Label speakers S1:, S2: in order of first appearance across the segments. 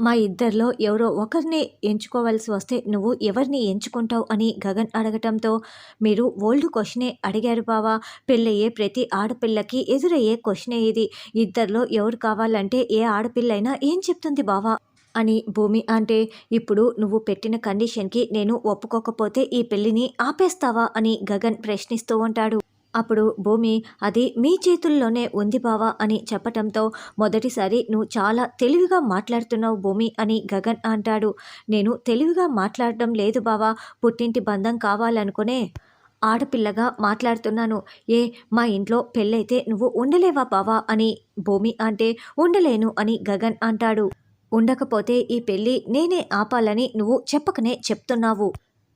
S1: మా ఇద్దరిలో ఎవరో ఒకరిని ఎంచుకోవాల్సి వస్తే నువ్వు ఎవరిని ఎంచుకుంటావు అని గగన్ అడగటంతో మీరు ఓల్డ్ క్వశ్చనే అడిగారు బావా. పెళ్ళయ్యే ప్రతి ఆడపిల్లకి ఎదురయ్యే క్వశ్చనే ఇది. ఇద్దరిలో ఎవరు కావాలంటే ఏ ఆడపిల్లైనా ఏం చెప్తుంది బావా? అని భూమి అంటే ఇప్పుడు నువ్వు పెట్టిన కండిషన్కి నేను ఒప్పుకోకపోతే ఈ పెళ్ళిని ఆపేస్తావా అని గగన్ ప్రశ్నిస్తూ ఉంటాడు. అప్పుడు భూమి అది మీ చేతుల్లోనే ఉంది బావా అని చెప్పటంతో మొదటిసారి నువ్వు చాలా తెలివిగా మాట్లాడుతున్నావు భూమి అని గగన్ అంటాడు. నేను తెలివిగా మాట్లాడడం లేదు బావా పుట్టింటి బంధం కావాలనుకునే ఆడపిల్లగా మాట్లాడుతున్నాను. ఏ మా ఇంట్లో పెళ్ళైతే నువ్వు ఉండలేవా బావా అని భూమి అంటే ఉండలేను అని గగన్ అంటాడు. ఉండకపోతే ఈ పెళ్ళి నేనే ఆపాలని నువ్వు చెప్పకనే చెప్తున్నావు.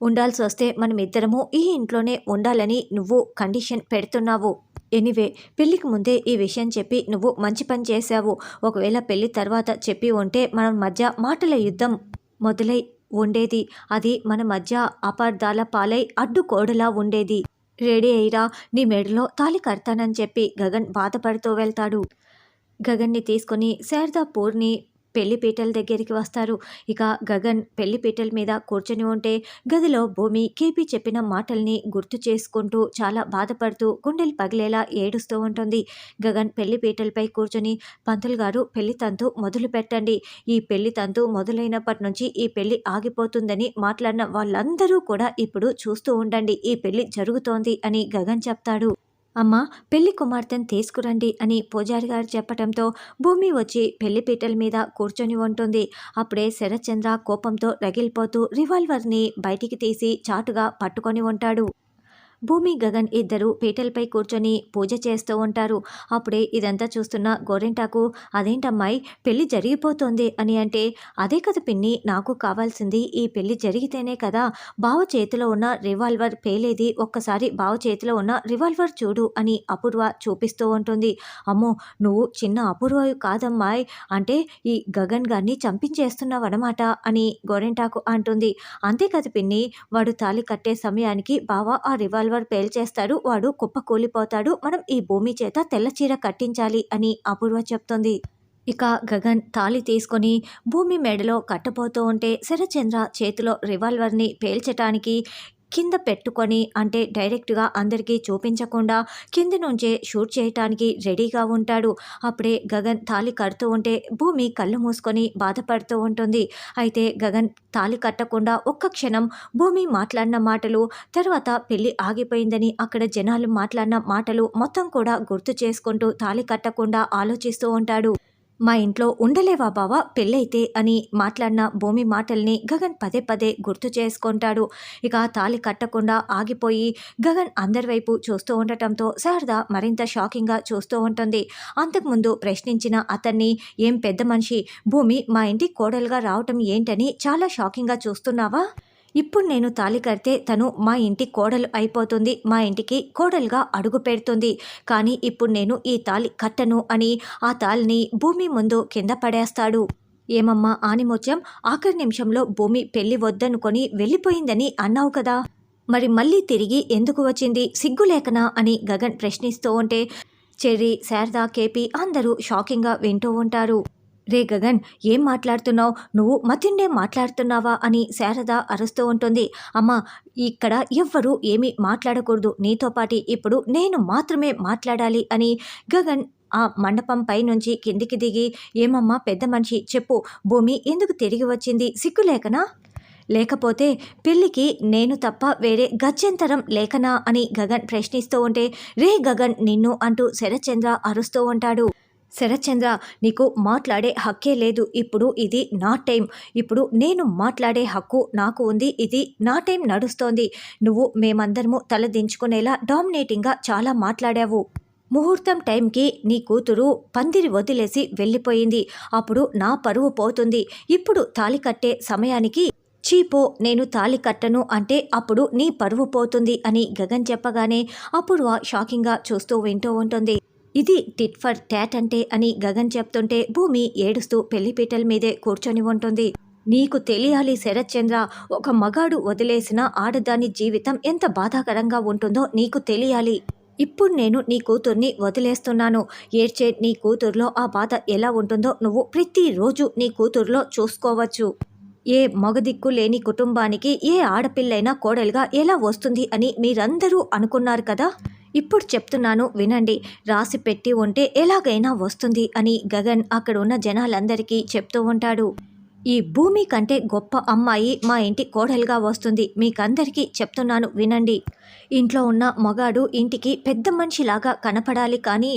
S1: ఉండాల్సి వస్తే మనం ఇద్దరము ఈ ఇంట్లోనే ఉండాలని నువ్వు కండిషన్ పెడుతున్నావు. ఎనీవే పెళ్ళికి ముందే ఈ విషయం చెప్పి నువ్వు మంచి పని చేశావు. ఒకవేళ పెళ్ళి తర్వాత చెప్పి ఉంటే మన మధ్య మాటల యుద్ధం మొదలై ఉండేది. అది మన మధ్య అపార్థాల పాలై అడ్డుకోడలా ఉండేది. రెడీ అయిరా నీ మెడలో తాళి కడతానని చెప్పి గగన్ బాధపడుతూ వెళ్తాడు. గగన్ని తీసుకొని శారదాపూర్ని పెళ్ళిపీటల దగ్గరికి వస్తారు. ఇక గగన్ పెళ్ళిపీటల మీద కూర్చొని ఉంటే గదిలో భూమి కేపీ చెప్పిన మాటల్ని గుర్తు చేసుకుంటూ చాలా బాధపడుతూ గుండెలు పగిలేలా ఏడుస్తూ ఉంటుంది. గగన్ పెళ్ళిపీటలపై కూర్చొని పంతులు గారు పెళ్ళి తంతు మొదలు పెట్టండి. ఈ పెళ్ళి తంతు మొదలైనప్పటి నుంచి ఈ పెళ్ళి ఆగిపోతుందని మాట్లాడిన వాళ్ళందరూ కూడా ఇప్పుడు చూస్తూ ఉండండి. ఈ పెళ్ళి జరుగుతోంది అని గగన్ చెప్తాడు. అమ్మ పెళ్ళి కుమార్తెను తీసుకురండి అని పూజారి గారు చెప్పటంతో భూమి వచ్చి పెళ్ళి పీటల మీద కూర్చొని ఉంటుంది. అప్పుడే శరత్చంద్ర కోపంతో రగిలిపోతూ రివాల్వర్ని బయటికి తీసి చాటుగా పట్టుకొని ఉంటాడు. భూమి గగన్ ఇద్దరు పీటలపై కూర్చొని పూజ చేస్తూ ఉంటారు. అప్పుడే ఇదంతా చూస్తున్న గోరెంటాకు అదేంటమ్మాయి పెళ్ళి జరిగిపోతోంది అని అంటే అదే కదా పిన్ని నాకు కావాల్సింది ఈ పెళ్ళి జరిగితేనే కదా బావ చేతిలో ఉన్న రివాల్వర్ పేలేది ఒక్కసారి బావ చేతిలో ఉన్న రివాల్వర్ చూడు అని అపూర్వ చూపిస్తూ ఉంటుంది. అమ్మో నువ్వు చిన్న అపూర్వ కాదమ్మాయి అంటే ఈ గగన్ గారిని చంపించేస్తున్నావనమాట అని గోరెంటాకు అంటుంది. అంతే కదా పిన్ని వాడు తాళి కట్టే సమయానికి బావ ఆ రివాల్వర్ పేల్చేస్తాడు వాడు కుప్ప కూలిపోతాడు మనం ఈ భూమి చేత తెల్ల చీర కట్టించాలి అని అపూర్వ చెప్తుంది. ఇక గగన్ తాళి తీసుకొని భూమి మెడలో కట్టబోతూ ఉంటే శరచంద్ర చేతిలో రివాల్వర్ని పేల్చటానికి కింద పెట్టుకొని అంటే డైరెక్ట్గా అందరికీ చూపించకుండా కింద నుంచే షూట్ చేయటానికి రెడీగా ఉంటాడు. అప్పుడే గగన్ తాళి కడుతూ ఉంటే భూమి కళ్ళు మూసుకొని బాధపడుతూ ఉంటుంది. అయితే గగన్ తాళి కట్టకుండా ఒక్క క్షణం భూమి మాట్లాడిన మాటలు తర్వాత పెళ్ళి ఆగిపోయిందని అక్కడ జనాలు మాట్లాడిన మాటలు మొత్తం కూడా గుర్తు చేసుకుంటూ తాళి కట్టకుండా ఆలోచిస్తూ ఉంటాడు. మా ఇంట్లో ఉండలేవా బావా? పెళ్ళైతే అని మాట్లాడిన భూమి మాటల్ని గగన్ పదే పదే గుర్తు చేసుకుంటాడు. ఇక తాళి కట్టకుండా ఆగిపోయి గగన్ అందరి వైపు చూస్తూ ఉండటంతో శారద మరింత షాకింగ్గా చూస్తూ ఉంటుంది. అంతకుముందు ప్రశ్నించిన అతన్ని ఏం పెద్ద మనిషి భూమి మా ఇంటి కోడలుగా రావటం ఏంటని చాలా షాకింగ్గా చూస్తున్నావా? ఇప్పుడు నేను తాళి కడితే తను మా ఇంటి కోడలు అయిపోతుంది. మా ఇంటికి కోడలుగా అడుగు పెడుతుంది. కానీ ఇప్పుడు నేను ఈ తాళి కట్టను అని ఆ తాళిని భూమి ముందు కింద పడేస్తాడు. ఏమమ్మా ఆనిముత్యం? ఆఖరి నిమిషంలో భూమి పెళ్ళి వద్దనుకొని వెళ్ళిపోయిందని అన్నావు కదా. మరి మళ్ళీ తిరిగి ఎందుకు వచ్చింది? సిగ్గులేకనా అని గగన్ ప్రశ్నిస్తూ ఉంటే చెర్రీ శారదా కేపీ అందరూ షాకింగ్గా వింటూ ఉంటారు. రే గగన్ ఏం మాట్లాడుతున్నావు? నువ్వు మతిండే మాట్లాడుతున్నావా? అని శారద అరుస్తూ ఉంటుంది. అమ్మ ఇక్కడ ఎవ్వరూ ఏమీ మాట్లాడకూడదు. నీతో పాటి ఇప్పుడు నేను మాత్రమే మాట్లాడాలి అని గగన్ ఆ మండపం పై నుంచి కిందికి దిగి ఏమమ్మా పెద్ద మనిషి చెప్పు భూమి ఎందుకు తిరిగి వచ్చింది? సిగ్గులేకనా లేకపోతే పెళ్ళికి నేను తప్ప వేరే గత్యంతరం లేకనా? అని గగన్ ప్రశ్నిస్తూ ఉంటే రే గగన్ నిన్ను అంటూ శరత్చంద్ర అరుస్తూ ఉంటాడు. శరత్చంద్ర నీకు మాట్లాడే హక్కే లేదు. ఇప్పుడు ఇది నా టైం ఇప్పుడు నేను మాట్లాడే హక్కు నాకు ఉంది. ఇది నా టైం నడుస్తోంది. నువ్వు మేమందరము తలదించుకునేలా డామినేటింగ్గా చాలా మాట్లాడావు. ముహూర్తం టైంకి నీ కూతురు పందిరి వదిలేసి వెళ్ళిపోయింది. అప్పుడు నా పరువు పోతుంది. ఇప్పుడు తాళి కట్టే సమయానికి చీపో నేను తాళి కట్టను అంటే అప్పుడు నీ పరువు పోతుంది అని గగన్ చెప్పగానే అపూర్వ షాకింగ్గా చూస్తూ వింటూ ఉంటుంది. ఇది టిట్ ఫర్ ట్యాట్ అంటే అని గగన్ చెప్తుంటే భూమి ఏడుస్తూ పెళ్ళిపీటల మీదే కూర్చొని ఉంటుంది. నీకు తెలియాలి శరత్చంద్ర ఒక మగాడు వదిలేసిన ఆడదాని జీవితం ఎంత బాధాకరంగా ఉంటుందో నీకు తెలియాలి. ఇప్పుడు నేను నీ కూతుర్ని వదిలేస్తున్నాను. ఏడ్చే నీ కూతుర్లో ఆ బాధ ఎలా ఉంటుందో నువ్వు ప్రతిరోజు నీ కూతుర్లో చూసుకోవచ్చు. ఏ మగదిక్కు లేని కుటుంబానికి ఏ ఆడపిల్లైనా కోడలుగా ఎలా వస్తుంది అని మీరందరూ అనుకున్నారు కదా? ఇప్పుడు చెప్తున్నాను వినండి. రాసి పెట్టి ఉంటే ఎలాగైనా వస్తుంది అని గగన్ అక్కడ ఉన్న జనాలందరికీ చెప్తూ ఉంటాడు. ఈ భూమి కంటే గొప్ప అమ్మాయి మా ఇంటి కోడలుగా వస్తుంది. మీకందరికీ చెప్తున్నాను వినండి. ఇంట్లో ఉన్న మగాడు ఇంటికి పెద్ద మనిషిలాగా కనపడాలి కానీ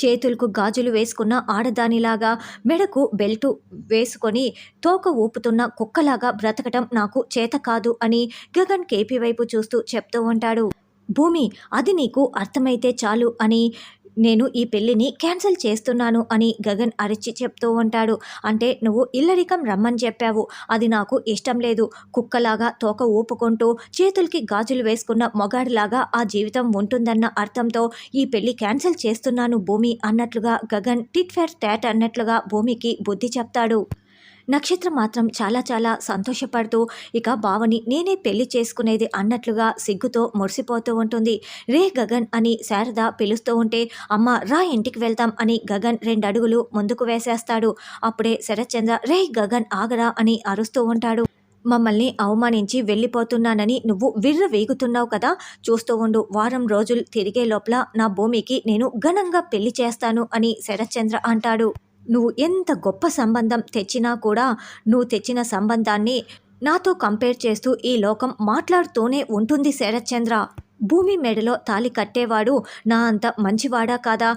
S1: చేతులకు గాజులు వేసుకున్న ఆడదానిలాగా మెడకు బెల్టు వేసుకొని తోక ఊపుతున్న కుక్కలాగా బ్రతకటం నాకు చేత కాదు అని గగన్ కేపీ వైపు చూస్తూ చెప్తూ ఉంటాడు. భూమి అది నీకు అర్థమైతే చాలు అని నేను ఈ పెళ్ళిని క్యాన్సిల్ చేస్తున్నాను అని గగన్ అరిచి చెప్తూ ఉంటాడు. అంటే నువ్వు ఇల్లరికం రమ్మని చెప్పావు. అది నాకు ఇష్టం లేదు. కుక్కలాగా తోక ఊపుకుంటూ చేతులకి గాజులు వేసుకున్న మొగాడిలాగా ఆ జీవితం ఉంటుందన్న అర్థంతో ఈ పెళ్ళి క్యాన్సిల్ చేస్తున్నాను భూమి అన్నట్లుగా గగన్ టిట్ ఫెర్ ట్యాట్ అన్నట్లుగా భూమికి బుద్ధి చెప్తాడు. నక్షత్రం మాత్రం చాలా చాలా సంతోషపడుతూ ఇక బావని నేనే పెళ్ళి చేసుకునేది అన్నట్లుగా సిగ్గుతో మురిసిపోతూ ఉంటుంది. రే గగన్ అని శారద పిలుస్తూ ఉంటే అమ్మ రా ఇంటికి వెళ్తాం అని గగన్ రెండు అడుగులు ముందుకు వేసేస్తాడు. అప్పుడే శరత్చంద్ర రే గగన్ ఆగరా అని అరుస్తూ ఉంటాడు. మమ్మల్ని అవమానించి వెళ్ళిపోతున్నానని నువ్వు విర్ర వేగుతున్నావు కదా? చూస్తూ ఉండు వారం రోజులు తిరిగే లోపల నా భూమికి నేను ఘనంగా పెళ్ళి చేస్తాను అని శరత్చంద్ర అంటాడు. నువ్వు ఎంత గొప్ప సంబంధం తెచ్చినా కూడా నువ్వు తెచ్చిన సంబంధాన్ని నాతో కంపేర్ చేస్తూ ఈ లోకం మాట్లాడుతూనే ఉంటుంది శరత్చంద్ర. భూమి మెడలో తాలి కట్టేవాడు నా అంత మంచివాడా కాదా?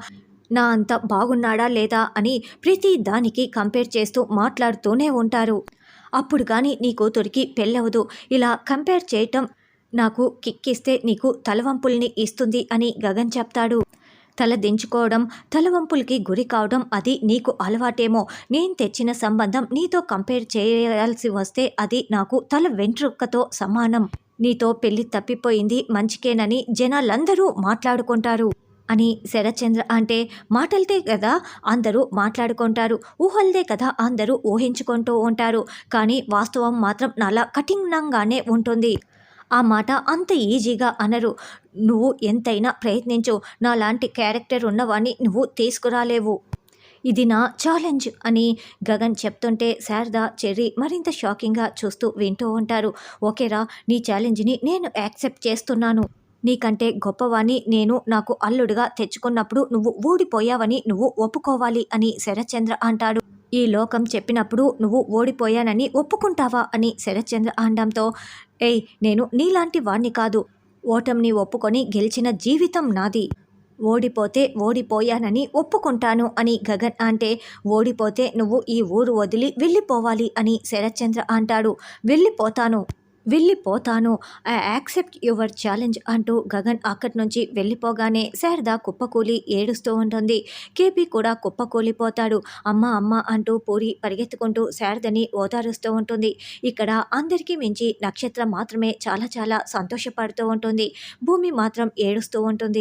S1: నా అంత బాగున్నాడా లేదా? అని ప్రతి దానికి కంపేర్ చేస్తూ మాట్లాడుతూనే ఉంటారు. అప్పుడు కానీ నీ కూతురికి పెళ్ళవదు. ఇలా కంపేర్ చేయటం నాకు కిక్కిస్తే నీకు తలవంపుల్ని ఇస్తుంది అని గగన్ చెప్తాడు. తల దించుకోవడం తలవంపులకి గురి కావడం అది నీకు అలవాటేమో. నేను తెచ్చిన సంబంధం నీతో కంపేర్ చేయాల్సి వస్తే అది నాకు తల వెంట్రుకతో సమానం. నీతో పెళ్ళి తప్పిపోయింది మంచికేనని జనాలందరూ మాట్లాడుకుంటారు అని శరచంద్ర అంటే మాటలతే కదా అందరూ మాట్లాడుకుంటారు. ఊహలదే కదా అందరూ ఊహించుకుంటూ ఉంటారు. కానీ వాస్తవం మాత్రం నాలా కఠినంగానే ఉంటుంది. ఆ మాట అంత ఈజీగా అనరు. నువ్వు ఎంతైనా ప్రయత్నించు. నాలాంటి క్యారెక్టర్ ఉన్నవాణ్ణి నువ్వు తీసుకురాలేవు. ఇది నా ఛాలెంజ్ అని గగన్ చెప్తుంటే శారద చెర్రీ మరింత షాకింగ్గా చూస్తూ వింటూ ఉంటారు. ఓకేరా నీ ఛాలెంజ్ని నేను యాక్సెప్ట్ చేస్తున్నాను. నీకంటే గొప్పవాణ్ణి నేను నాకు అల్లుడుగా తెచ్చుకున్నప్పుడు నువ్వు ఊడిపోయావని నువ్వు ఒప్పుకోవాలి అని శరచంద్ర అంటాడు. ఈ లోకం చెప్పినప్పుడు నువ్వు ఓడిపోయానని ఒప్పుకుంటావా అని శరత్చంద్ర అనడంతో ఏయ్ నేను నీలాంటి వాణ్ణి కాదు. ఓటమిని ఒప్పుకొని గెలిచిన జీవితం నాది. ఓడిపోతే ఓడిపోయానని ఒప్పుకుంటాను అని గగన్ అంటే ఓడిపోతే నువ్వు ఈ ఊరు వదిలి వెళ్ళిపోవాలి అని శరత్చంద్ర అంటాడు. వెళ్ళిపోతాను. వెళ్ళిపోతాను. ఐ యాక్సెప్ట్ యువర్ ఛాలెంజ్ అంటూ గగన్ అక్కడి నుంచి వెళ్ళిపోగానే శారద కుప్పకూలి ఏడుస్తూ ఉంటుంది. కేపీ కూడా కుప్పకూలిపోతాడు. అమ్మ అమ్మ అంటూ పూరి పరిగెత్తుకుంటూ శారదని ఓదారుస్తూ ఉంటుంది. ఇక్కడ అందరికీ మించి నక్షత్రం మాత్రమే చాలా చాలా సంతోషపడుతూ ఉంటుంది. భూమి మాత్రం ఏడుస్తూ ఉంటుంది.